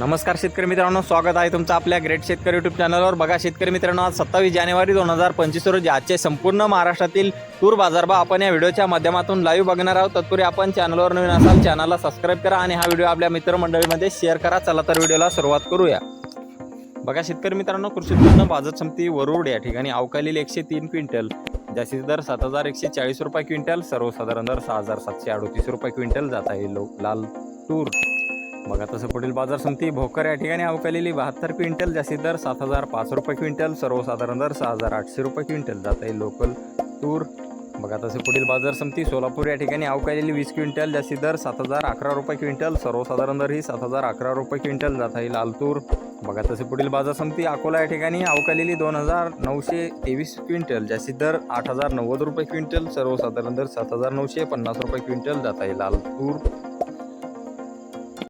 नमस्कार शेतकरी मित्रांनो स्वागत आहे तुमचं आपल्या ग्रेट शेतकरी युट्यूब चॅनलवर बघा शेतकरी मित्रांनो आज सत्तावीस जानेवारी दोन हजार पंचवीस रोजी आजचे संपूर्ण महाराष्ट्रातील तूर बाजारभाव आपण या व्हिडिओच्या माध्यमातून लाईव्ह बघणार आहोत. तत्पूर्वी आपण चॅनलवर नवीन असाल चॅनलला सबस्क्राईब करा आणि हा व्हिडिओ आपल्या मित्रमंडळीमध्ये शेअर करा. चला तर व्हिडिओला सुरुवात करूया. बघा शेतकरी मित्रांनो कृषी उत्पन्न बाजार समिती वरुड या ठिकाणी अवकालील एकशे तीन क्विंटल जास्तीत दर सात हजार एकशे चाळीस रुपये क्विंटल सर्वसाधारण दर सहा हजार सातशे अडोतीस रुपये क्विंटल जात आहे लो लाल तूर. बघा तसं पुढील बाजार समिती भोकर या ठिकाणी अवकालेली बहात्तर क्विंटल जास्तीत दर सात हजार पाच रुपये क्विंटल. सर्वसाधारण दर सहा हजार आठशे रुपये क्विंटल. जात आहे लोकल तूर बघा तसे पुढील बाजार समिती सोलापूर या ठिकाणी अवकालेली वीस क्विंटल जास्तीत दर सात हजार अकरा रुपये क्विंटल. सर्वसाधारण दर ही सात हजार अकरा रुपये क्विंटल. जात आहे लाल तूर बघा तसे पुढील बाजार समिती अकोला या ठिकाणी अवकालेली दोन हजार नऊशे तेवीस क्विंटल. जास्तीत दर आठ हजार नव्वद रुपये क्विंटल. सर्वसाधारण दर सात हजार नऊशे पन्नास रुपये क्विंटल. जात आहे लाल तूर